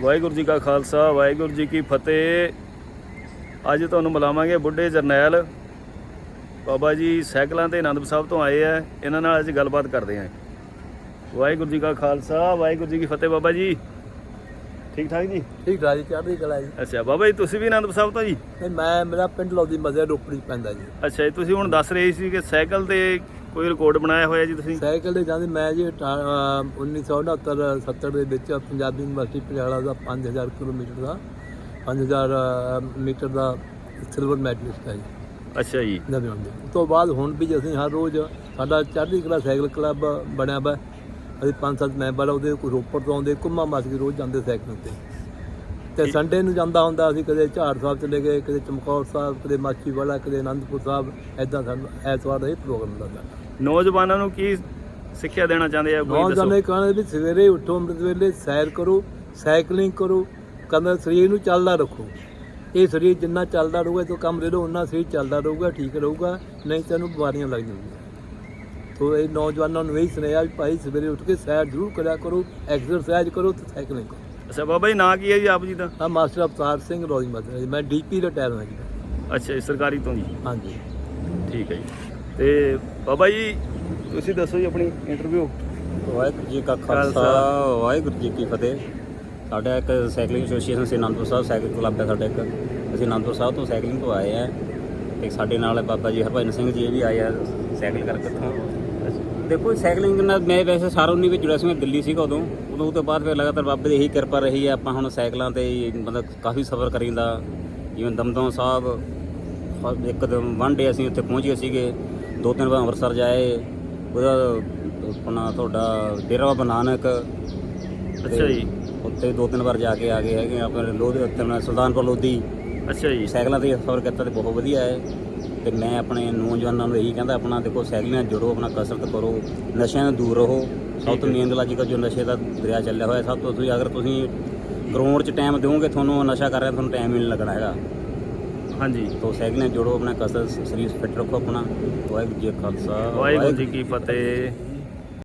ਵਾਹਿਗੁਰੂ ਜੀ ਕਾ ਖਾਲਸਾ ਵਾਹਿਗੁਰੂ ਜੀ ਕੀ ਫਤਿਹ। ਅੱਜ ਤੁਹਾਨੂੰ ਮਿਲਾਵਾਂਗੇ ਬੁੱਢੇ ਜਰਨੈਲ ਬਾਬਾ ਜੀ ਸਾਈਕਲਾਂ ਤੇ ਆਨੰਦਪੁਰ ਸਾਹਿਬ ਤੋਂ ਆਏ ਆ। ਇਹਨਾਂ ਨਾਲ ਅੱਜ ਗੱਲਬਾਤ ਕਰਦੇ ਆਂ। ਵਾਹਿਗੁਰੂ ਜੀ ਕਾ ਖਾਲਸਾ ਵਾਹਿਗੁਰੂ ਜੀ ਕੀ ਫਤਿਹ ਬਾਬਾ ਜੀ। ਠੀਕ ਠਾਕ ਜੀ? ਠੀਕ ਠਾਕ ਜੀ ਚੜ੍ਹਦੀ ਕਲਾ ਜੀ? ਅੱਛਾ ਬਾਬਾ ਜੀ ਤੁਸੀਂ ਵੀ ਆਨੰਦਪੁਰ ਸਾਹਿਬ ਤੋਂ ਜੀ? ਨਹੀਂ ਮੈਂ ਮੇਰਾ ਪਿੰਡ ਲੋਦੀ ਮਜ਼ੇ ਰੋਪੜੀ ਪੈਂਦਾ ਜੀ। ਅੱਛਾ ਜੀ ਤੁਸੀਂ ਹੁਣ ਦੱਸ ਰਹੇ ਸੀ ਕਿ ਸਾਈਕਲ ਤੇ ਕੋਈ ਰਿਕਾਰਡ ਬਣਾਇਆ ਹੋਇਆ ਜੀ ਤੁਸੀਂ? ਸਾਈਕਲ ਤੇ ਜਾਂਦੇ ਮੈਂ ਜੀ ਅਠਾ- ਅਹ 1969 70 ਦੇ ਵਿੱਚ ਪੰਜਾਬੀ ਯੂਨੀਵਰਸਿਟੀ ਪਟਿਆਲਾ ਦਾ 5000 ਕਿਲੋਮੀਟਰ ਦਾ 5000 ਮੀਟਰ ਦਾ ਸਿਲਵਰ ਮੈਡਲਿਸਟ ਹੈ ਜੀ। ਅੱਛਾ ਜੀ। ਨਵੇਂ ਹੁੰਦੇ ਉਸ ਤੋਂ ਬਾਅਦ ਹੁਣ ਵੀ ਅਸੀਂ ਹਰ ਰੋਜ਼ ਸਾਡਾ ਚੜ੍ਹਦੀ ਕਲਾ ਸਾਈਕਲ ਕਲੱਬ ਬਣਿਆ ਵਾ। ਅਸੀਂ ਪੰਜ ਸੱਤ ਮੈਂਬਰ ਆ ਉਹਦੇ ਕੋਈ ਰੋਪੜ ਤੋਂ ਆਉਂਦੇ ਕੁੰਮਾ ਮਾਸਕੀ ਰੋਜ਼ ਜਾਂਦੇ ਸਾਈਕਲ ਤੇ ਤੇ ਸੰਡੇ ਨੂੰ ਜਾਂਦਾ ਹੁੰਦਾ ਅਸੀਂ ਕਦੇ ਝਾੜ ਸਾਹਿਬ ਚਲੇ ਗਏ ਕਦੇ ਚਮਕੌਰ ਸਾਹਿਬ ਕਦੇ ਮਾਚੀਵਾਲਾ ਕਦੇ ਆਨੰਦਪੁਰ ਸਾਹਿਬ ਐਦਾਂ ਸਾਨੂੰ ਐਤਵਾਰ ਦਾ ਇਹ ਪ੍ਰੋਗਰਾਮ ਸਾਡਾ ਨੌਜਵਾਨਾਂ ਨੂੰ ਕੀ ਸਿੱਖਿਆ ਦੇਣਾ ਚਾਹੁੰਦੇ ਆ ਕੋਈ ਨੌਜਵਾਨ ਦੱਸੋ ਇਹ ਕਹਿੰਦੇ ਵੀ ਸਵੇਰੇ ਉੱਠੋ ਅੰਮ੍ਰਿਤ ਵੇਲੇ ਸੈਰ ਕਰੋ ਸਾਈਕਲਿੰਗ ਕਰੋ ਕਹਿੰਦਾ ਸਰੀਰ ਨੂੰ ਚੱਲਦਾ ਰੱਖੋ। ਇਹ ਸਰੀਰ ਜਿੰਨਾ ਚੱਲਦਾ ਰਹੂਗਾ ਤੋਂ ਕੰਮ ਲੈ ਲਓ ਉਹਨਾਂ ਸਰੀਰ ਚੱਲਦਾ ਰਹੂਗਾ ਠੀਕ ਰਹੂਗਾ ਨਹੀਂ ਤਾਂ ਇਹਨੂੰ ਬਿਮਾਰੀਆਂ ਲੱਗ ਜਾਣਗੀਆਂ ਤੋ ਇਹ ਨੌਜਵਾਨਾਂ ਨੂੰ ਇਹ ਸੁਨੇਹਾ ਵੀ ਭਾਈ ਸਵੇਰੇ ਉੱਠ ਕੇ ਸੈਰ ਜ਼ਰੂਰ ਕਰਿਆ ਕਰੋ ਐਕਸਰਸਾਈਜ਼ ਕਰੋ ਤੇ ਸਾਈਕਲਿੰਗ ਕਰੋ। ਅੱਛਾ ਬਾਬਾ ਜੀ ਨਾਂ ਕੀ ਹੈ ਜੀ ਆਪ ਜੀ ਦਾ? ਆ ਮਾਸਟਰ ਅਵਤਾਰ ਸਿੰਘ ਰੋਜ਼ ਮਦਰ ਮੈਂ ਡੀਪੀ ਰਿਟਾਇਰ ਹਾਂ ਜੀ ਅੱਛਾ ਜੀ ਸਰਕਾਰੀ ਤੋਂ ਜੀ। ਹਾਂਜੀ। ਠੀਕ ਹੈ ਜੀ। ਤੇ ਬਾਬਾ ਜੀ ਤੁਸੀਂ ਦੱਸੋ ਜੀ ਆਪਣੀ ਇੰਟਰਵਿਊ ਵਾਹਿਗੁਰੂ ਜੀ ਕਾ ਖਾਲਸਾ, ਵਾਹਿਗੁਰੂ ਜੀ ਕੀ ਫਤਿਹ। ਸਾਡਾ ਇੱਕ ਸਾਈਕਲਿੰਗ ਐਸੋਸੀਏਸ਼ਨ ਸੀ ਅਨੰਦਪੁਰ ਸਾਹਿਬ ਸਾਈਕਲ ਕਲੱਬ ਹੈ ਸਾਡਾ ਇੱਕ। ਅਸੀਂ ਅਨੰਦਪੁਰ ਸਾਹਿਬ ਤੋਂ ਸਾਈਕਲਿੰਗ ਤੋਂ ਆਏ ਆ। ਤੇ ਸਾਡੇ ਨਾਲ ਬਾਬਾ ਜੀ ਹਰਭਜਨ ਸਿੰਘ ਜੀ ਇਹ ਵੀ ਆਏ ਆ ਸਾਈਕਲ ਕਰਕੇ ਇੱਥੋਂ ਦੇਖੋ ਸਾਈਕਲਿੰਗ ਨਾਲ ਮੈਂ ਵੈਸੇ ਸਾਰੋਨੀ ਵਿੱਚ ਜੁੜਿਆ ਸੀ ਮੈਂ ਦਿੱਲੀ ਸੀਗਾ ਉਦੋਂ। ਉਦੋਂ ਤੋਂ ਬਾਅਦ ਫਿਰ ਲਗਾਤਾਰ ਬਾਬੇ ਦੀ ਇਹੀ ਕਿਰਪਾ ਰਹੀ ਹੈ ਆਪਾਂ ਹੁਣ ਸਾਈਕਲਾਂ ਤੇ ਮਤਲਬ ਕਾਫੀ ਸਫ਼ਰ ਕਰੀਂਦਾ। ਜਿਵੇਂ ਦਮਦਮ ਸਾਹਿਬ ਇੱਕ ਦਿਨ ਵਨ ਡੇ ਅਸੀਂ ਉੱਥੇ ਪਹੁੰਚ ਗਏ ਸੀਗੇ। ਦੋ ਤਿੰਨ ਵਾਰ ਅੰਮ੍ਰਿਤਸਰ ਜਾਏ ਉਹਦਾ ਆਪਣਾ ਤੁਹਾਡਾ ਡੇਰਾ ਬਾਬਾ ਨਾਨਕ ਅੱਛਾ ਜੀ। ਉੱਥੇ ਦੋ ਤਿੰਨ ਵਾਰ ਜਾ ਕੇ ਆ ਗਏ ਹੈਗੇ ਆਪਣੇ ਲੋਧੀ ਉੱਤੇ ਸੁਲਤਾਨਪੁਰ ਲੋਧੀ। ਅੱਛਾ ਜੀ। ਸਾਈਕਲਾਂ ਤੇ ਸਫ਼ਰ ਕੀਤਾ ਤੇ ਬਹੁਤ ਵਧੀਆ ਹੈ ਤੇ ਮੈਂ ਆਪਣੇ ਨੌਜਵਾਨਾਂ ਨੂੰ ਇਹੀ ਕਹਿੰਦਾ ਆਪਣਾ ਦੇਖੋ ਸਾਈਕਲਿੰਗ ਨਾਲ ਜੁੜੋ ਆਪਣਾ ਕਸਰਤ ਕਰੋ ਨਸ਼ਿਆਂ ਤੋਂ ਦੂਰ ਰਹੋ। ਸਭ ਤੋਂ ਮੇਨ ਗੱਲ ਅੱਜ ਕੱਲ੍ਹ ਜੋ ਨਸ਼ੇ ਦਾ ਦਰਿਆ ਚੱਲਿਆ ਹੋਇਆ ਸਭ ਤੋਂ ਤੁਸੀਂ ਅਗਰ ਤੁਸੀਂ ਗਰਾਊਂਡ 'ਚ ਟਾਈਮ ਦਿਓਗੇ ਤੁਹਾਨੂੰ ਨਸ਼ਾ ਕਰ ਰਿਹਾ ਤੁਹਾਨੂੰ ਟਾਈਮ ਹੀ ਨਹੀਂ ਲੱਗਣਾ ਹੈਗਾ। ਹਾਂਜੀ। ਤੋ ਸਾਈਕਲਿੰਗ ਨਾਲ ਜੁੜੋ ਆਪਣਾ ਕਸਰਤ ਸਰੀਰ ਫਿੱਟ ਰੱਖੋ ਆਪਣਾ। ਵਾਹਿਗੁਰੂ ਜੀ ਕਾ ਖਾਲਸਾ ਵਾਹਿਗੁਰੂ ਜੀ ਕੀ ਫਤਿਹ।